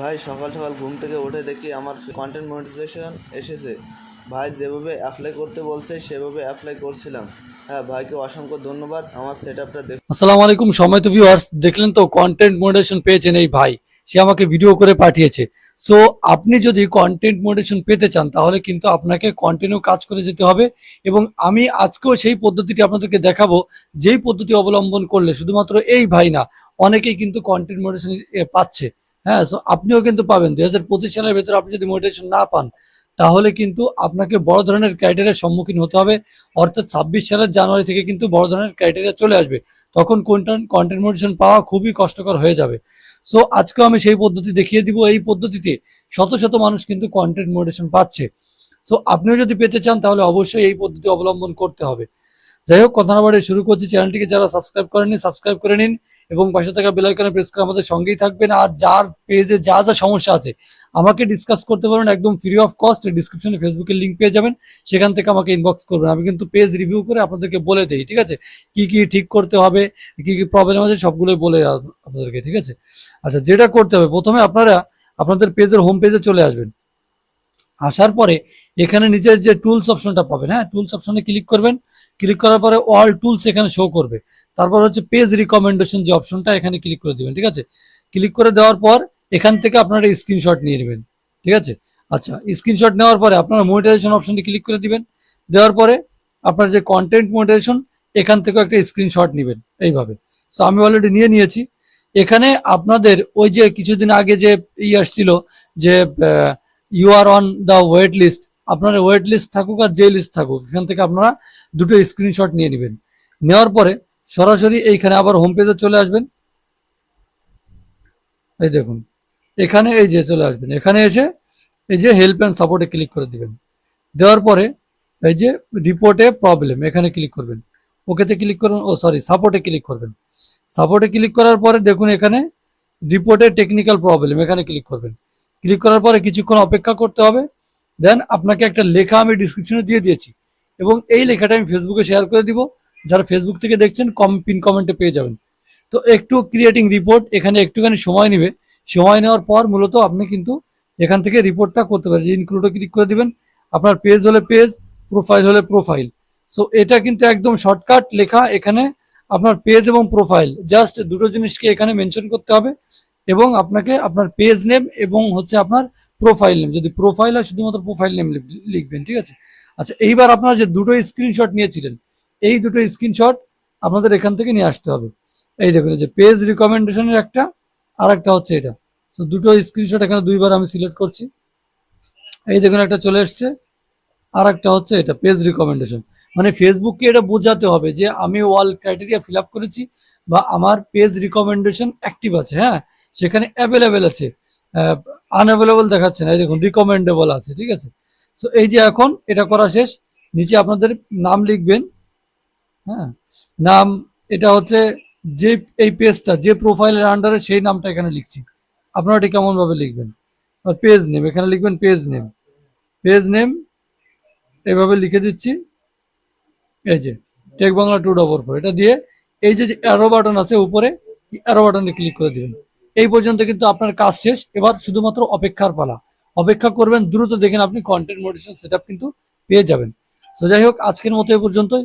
ভাই, সকাল সকাল ঘুম থেকে উঠে দেখি আমার কন্টেন্ট মনিটাইজেশন এসেছে। ভাই, যেভাবে অ্যাপ্লাই করতে বলছে, সেভাবে অ্যাপ্লাই করছিলাম। হ্যাঁ ভাইকে অসংখ্য ধন্যবাদ। আমার সেট আপটা দেখ আসসালামু আলাইকুম সময় তো ভিউয়ার্স দেখলেন তো কন্টেন্ট মোডারেশন পেয়েছেন এই ভাই। সে আমাকে ভিডিও করে পাঠিয়েছে। সো আপনি যদি কন্টেন্ট মোডারেশন পেতে চান, তাহলে কিন্তু আপনাকে কন্টিনিউ কাজ করে যেতে হবে এবং আমি আজকেও সেই পদ্ধতিটি আপনাদেরকে দেখাবো, যেই পদ্ধতি অবলম্বন করলে শুধুমাত্র এই ভাই না, অনেকেই কিন্তু কন্টেন্ট মোডারেশন পাচ্ছে। হ্যাঁ সো আপনিও কিন্তু পাবেন। দুই হাজার পঁচিশ সালের ভেতরে আপনি যদি মোটিভেশন না পান, তাহলে কিন্তু আপনাকে বড় ধরনের ক্রাইটেরিয়ার সম্মুখীন হতে হবে। অর্থাৎ ছাব্বিশ সালের জানুয়ারি থেকে কিন্তু বড় ধরনের ক্রাইটেরিয়া চলে আসবে। তখন কন্টেন্ট কন্টেন্ট মোটিভেশন পাওয়া খুবই কষ্টকর হয়ে যাবে। সো আজকেও আমি সেই পদ্ধতি দেখিয়ে দিব। এই পদ্ধতিতে শত শত মানুষ কিন্তু কন্টেন্ট মোটিভেশন পাচ্ছে। সো আপনিও যদি পেতে চান, তাহলে অবশ্যই এই পদ্ধতি অবলম্বন করতে হবে। যাই হোক, কথা না বাড়িয়ে শুরু করছি। চ্যানেলটিকে যারা সাবস্ক্রাইব করেননি সাবস্ক্রাইব করে নিন। এবং পাশে থাকা বেল আইকনে প্রেস করে আমাদের সঙ্গেই থাকবেন। আর যার পেজে যা যা সমস্যা আছে, আমাকে ডিসকাস করতে পারেন। একদম ফ্রি অফ কস্ট ডিসক্রিপশনে ফেসবুকের লিঙ্ক পেয়ে যাবেন। সেখান থেকে আমাকে ইনবক্স করবেন। আমি কিন্তু পেজ রিভিউ করে আপনাদেরকে বলে দিই, ঠিক আছে? কি কি ঠিক করতে হবে, কি কি প্রবলেম আছে, সবগুলোই বলে আপনাদেরকে, ঠিক আছে? আচ্ছা যেটা করতে হবে, প্রথমে আপনারা আপনাদের পেজের হোম পেজে চলে আসবেন। আসার পরে এখানে নিচের যে টুলস অপশনটা পাবেন হ্যাঁ? টুলস অপশনে ক্লিক করবেন। ক্লিক করার পরে অল টুলস এখানে শো করবে। তারপর হচ্ছে পেজ রিকমেন্ডেশন যে অপশনটা এখানে ক্লিক করে দিবেন, ঠিক আছে? ক্লিক করে দেওয়ার পর এখান থেকে আপনারা স্ক্রিনশট নিয়ে নেবেন, ঠিক আছে? আচ্ছা স্ক্রিনশট নেওয়ার পরে আপনারা মনিটাইজেশন অপশনটি ক্লিক করে দিবেন, দেওয়ার পরে আপনার যে কন্টেন্ট মনিটাইজেশন এখান থেকেও একটা স্ক্রিনশট নেবেন, এইভাবে। সো আমি অলরেডি নিয়ে নিয়েছি। এখানে আপনাদের ওই যে কিছুদিন আগে যে ই আসছিল যে you are on the wait list আপনার ওয়েট লিস্ট থাকুক আর যে লিস্ট থাকুক, এখান থেকে আপনারা দুটো স্ক্রিনশট নিয়ে নেবেন। নেওয়ার পরে সরাসরি এইখানে আবার হোম পেজে চলে আসবেন। এই দেখুন, এখানে এই যে চলে আসবেন। এখানে এসে এই যে হেল্প অ্যান্ড সাপোর্টে ক্লিক করে দিবেন। দেওয়ার পরে এই যে রিপোর্টে প্রবলেম এখানে ক্লিক করবেন। ওকেতে ক্লিক করবেন ও সরি সাপোর্টে ক্লিক করবেন। সাপোর্টে ক্লিক করার পরে দেখুন এখানে রিপোর্টে টেকনিক্যাল প্রবলেম এখানে ক্লিক করবেন। ক্লিক করার পরে কিছুক্ষণ অপেক্ষা করতে হবে। দেন আপনাকে একটা লেখা আমি ডিসক্রিপশনে দিয়ে দিয়েছি। এবং এই লেখাটা আমি ফেসবুকে শেয়ার করে দিব। যারা ফেসবুক থেকে দেখছেন, কম পিন কমেন্টে পেয়ে যাবেন। তো একটু ক্রিয়েটিং রিপোর্ট এখানে একটুখানি সময় নেবে। সময় নেওয়ার পর মূলত আপনি কিন্তু এখান থেকে রিপোর্টটা করতে পারেন। ইনক্লুডে ক্লিক করে দিবেন। আপনার পেজ হলে পেজ প্রোফাইল হলে প্রোফাইল সো এটা কিন্তু একদম শর্টকাট লেখা। এখানে আপনার পেজ এবং প্রোফাইল জাস্ট দুটো জিনিসকে এখানে মেনশন করতে হবে। এবং আপনাকে আপনার পেজ নেম এবং হচ্ছে আপনার প্রোফাইল নেম যদি প্রোফাইল হয়, শুধুমাত্র প্রোফাইল নেম লিখবেন, ঠিক আছে? আচ্ছা এইবার আপনারা যে দুটো স্ক্রিনশট নিয়েছিলেন এই দুটো স্ক্রিনশট আপনাদের এখান থেকে নিয়ে আসতে হবে। এই দেখুন যে পেজ রিকমেন্ডেশনের একটা আর একটা হচ্ছে এটা। সো দুটো স্ক্রিনশট এখানে দুইবার আমি সিলেক্ট করছি। এই দেখুন, একটা চলে এসছে। আর একটা হচ্ছে এটা পেজ রিকমেন্ডেশন মানে ফেসবুককে এটা বোঝাতে হবে যে আমি ওয়াল ক্রাইটেরিয়া ফিল করেছি বা আমার পেজ রিকমেন্ডেশন অ্যাক্টিভ আছে হ্যাঁ? সেখানে অ্যাভেলেবেল আছে। আনঅ্যাভেলেবল দেখাচ্ছে না। এই দেখুন রিকমেন্ডেবল আছে, ঠিক আছে? সো এই যে এখন এটা করা শেষ। নিচে আপনাদের নাম লিখবেন। হ্যাঁ? নাম, এটা হচ্ছে যে, এই পেজটা যে প্রোফাইলের আন্ডারে সেই নামটা এখানে লিখছি। আপনারা এটা কেমন ভাবে লিখবেন? আর পেজ নেম এখানে লিখবেন পেজ নেম পেজ নেম এভাবে লিখে দিচ্ছি। এই যে tech Bangla two double four এটা দিয়ে এই যে অ্যারো বাটন আছে উপরে অ্যারো বাটনে ক্লিক করে দিবেন। এই পর্যন্ত কিন্তু আপনার কাজ শেষ। এবার শুধুমাত্র অপেক্ষার পালা। অপেক্ষা করবেন, দ্রুত দেখেন আপনি কন্টেন্ট মোটিভেশন সেট কিন্তু পেয়ে যাবেন। তো যাই হোক, আজকের মতো এ পর্যন্তই।